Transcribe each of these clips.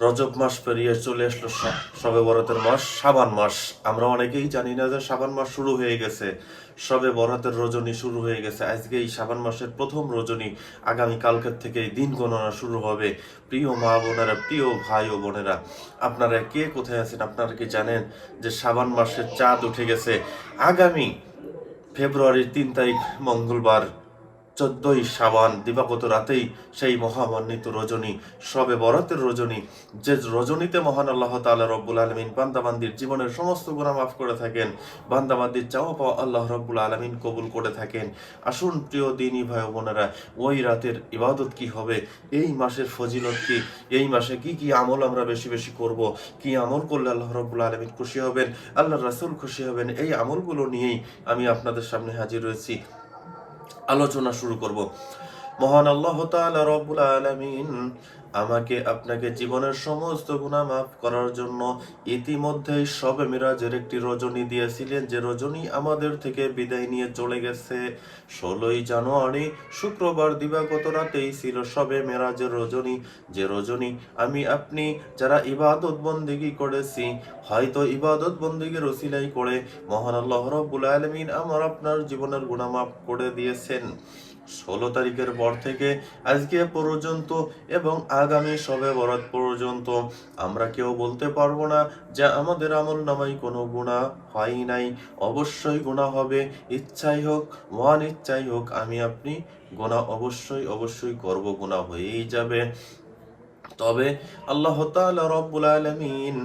রজব মাস পেরিয়ে চলে আসলো সবে বরাতের মাস সাবান মাস। আমরা অনেকেই জানি না যে সাবান মাস শুরু হয়ে গেছে। সবে বরাতের রজনী শুরু হয়ে গেছে। আজকে এই সাবান মাসের প্রথম রজনী আগামী কালকের থেকে এই দিন গণনা শুরু হবে। প্রিয় মা বোনেরা, প্রিয় ভাই ও বোনেরা, আপনারা কে কোথায় আছেন? আপনারা কি জানেন যে সাবান মাসের চাঁদ উঠে গেছে? আগামী ফেব্রুয়ারির তিন তারিখ মঙ্গলবার। চোদ্দই সাবান দিবাগত রাতেই সেই মহামান্বিত রজনী, সবে বরাতের রজনী, যে রজনীতে মহান আল্লাহ তাআলা রব্বুল আলমিন বান্দাবান্দির জীবনের সমস্ত গুণা মাফ করে থাকেন, বান্দাবান্দির চাওয়া পাওয়া আল্লাহ রব্বুল আলমিন কবুল করে থাকেন। আসুন প্রিয় দিনী ভাই বোনেরা, ওই রাতের ইবাদত কি হবে? এই মাসের ফজিলত কি? এই মাসে কি কি আমল আমরা বেশি বেশি করব? কি আমল করলে আল্লাহ রব্বুল আলমিন খুশি হবেন? আল্লাহ রাসূল খুশি হবেন? এই আমলগুলো নিয়েই আমি আপনাদের সামনে হাজির রয়েছি। আলোচনা শুরু করব। মহান আল্লাহ রব্বুল আলামিন আমাকে আপনাকে জীবনের সমস্ত গুণা মাফ করার জন্য ইতিমধ্যেই সবে মিরাজের একটি রজনী দিয়েছিলেন। যে রজনী আমাদের থেকে বিদায় নিয়ে চলে গেছে। ষোলোই জানুয়ারি শুক্রবার দিবাগত রাতেই ছিল সবে মেরাজের রজনী। যে রজনী আমি আপনি যারা ইবাদত বন্দিগি করেছি, হয়তো ইবাদত বন্দিগির ওসিলাই করে মহান আল্লাহ রব্বুল আলমিন আমার আপনার জীবনের গুণা মাফ করে দিয়েছেন। ষোলো তারিখের পর থেকে আজকে পর্যন্ত এবং আগামী সবে বরাত পর্যন্ত আমরা কেউ বলতে পারব না যে আমাদের আমল নামাই কোনো গুণা হয় নাই। অবশ্যই গুণা হবে, ইচ্ছাই হোক, মহান ইচ্ছাই হোক, আমি আপনি গুণা অবশ্যই অবশ্যই করব গুণা হয়েই যাবে। তবে আল্লাহ তাআলা রব্বুল আলামিন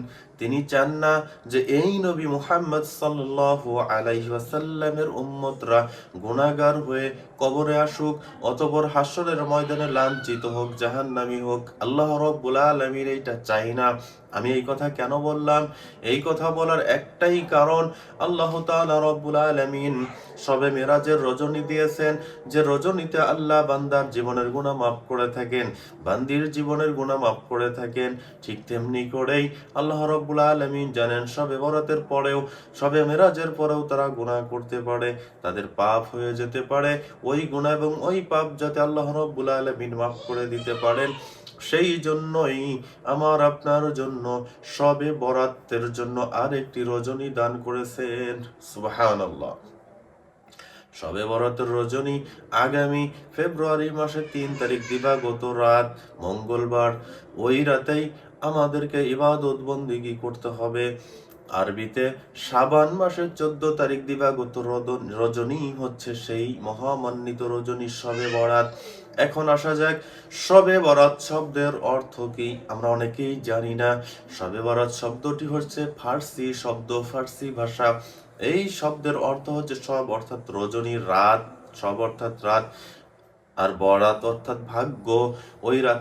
তিনি চান না যে এই নবী মুহাম্মদ সাল্লাল্লাহু আলাইহি ওয়াসাল্লামের উম্মতরা গুনাহগার হয়ে কবরে আসুক, অতঃপর হাসরের ময়দানে লাঞ্ছিত হোক, জাহান্নামী হোক। আল্লাহ রব্বুল আলামিন এইটা চাই না। আমি এই কথা কেন বললাম? এই কথা বলার একটাই কারণ আল্লাহ তাআলা রব্বুল আলামিন সবে মেরাজের রজনী দিয়েছেন, যে রজনীতে আল্লাহ বান্দার জীবনের গুনাহ মাফ করে থাকেন, বান্দির জীবনের গুনাহ মাফ করে থাকেন, ঠিক তেমনি করেই আল্লাহ রব্বুল আলামিন জানেন, সবে বরাতের পরেও, সবে মেরাজের পরেও তারা গুণা করতে পারে, তাদের পাপ হয়ে যেতে পারে, ওই গুনাহ এবং ওই পাপ যাতে আল্লাহ রব্বুল আলমিন মাফ করে দিতে পারেন। সেই জন্যই আমার আপনার জন্য সবে বরাতের জন্য আরেকটি রজনী দান করেছেন। সুবহানাল্লাহ। সবে বরাতের রজনী, আগামী ফেব্রুয়ারি মাসের তিন তারিখ দিবাগত রাত, মঙ্গলবার। ওই রাতেই আমাদেরকে ইবাদত বন্দিগি করতে হবে। আরবিতে সাবান মাসের চোদ্দ তারিখ দিবাগত রজনী হচ্ছে সেই মহামান্বিত রজনী সবে বরাত। এখন আসা যাক, সবে বরাত শব্দের অর্থ কি? আমরা অনেকেই জানি না। সবে বরাত শব্দটি হচ্ছে ফার্সি শব্দ, ফার্সি ভাষা। এই শব্দের অর্থ হচ্ছে সব, অর্থাৎ রজনী রাত, সব অর্থাৎ রাত আর বরাত অর্থাৎ ভাগ্য। ওই রাত